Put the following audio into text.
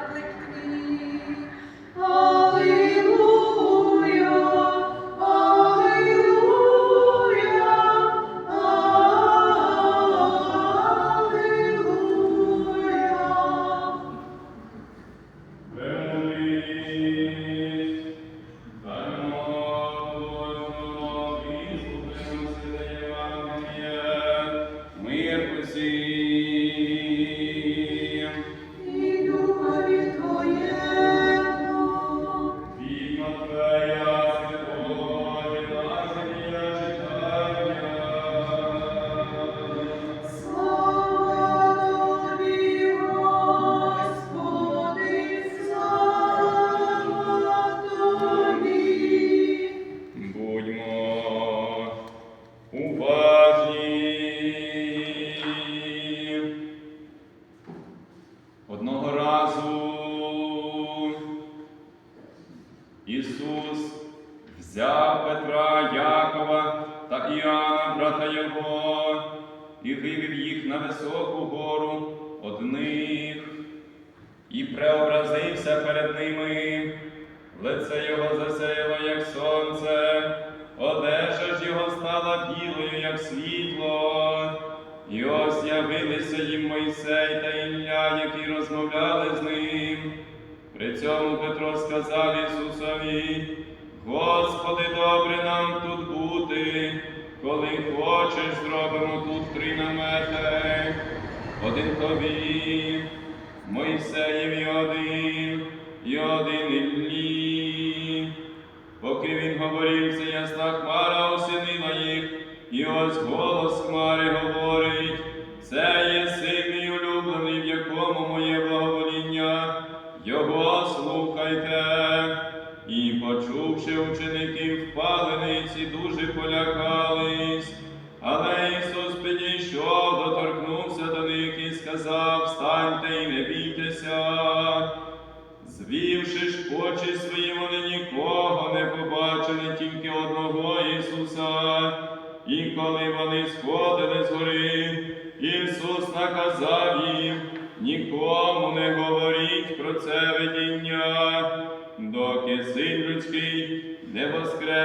conflict уважні. Одного разу Ісус взяв Петра, Якова та Іоанна, брата Його, і вивів їх на високу гору одних, і преобразився перед ними. Лице його засяяло, як сонце, його стала як світло. І ось явилися їм Мойсей та Ілля, які розмовляли з ним. При цьому Петро сказав Ісусові, Господи, добре нам тут бути, коли хочеш, зробимо тут три намети, один тобі, Мойсеєві один, і один Іллі. Поки він говорив, це ясна хмара і ось голос хмари говорить, це є син мій улюблений, в якому моє благовоління, його слухайте. І, почувши ученики впалениці, дуже полякались. Але Ісус підійшов, доторкнувся до них і сказав: Встаньте і не бійтеся. Звівши ж очі свої, вони нікого не побачили, тільки одного Ісуса. І коли вони сходили з гори, Ісус наказав їм нікому не говоріть про це видіння, доки син людський не воскрес.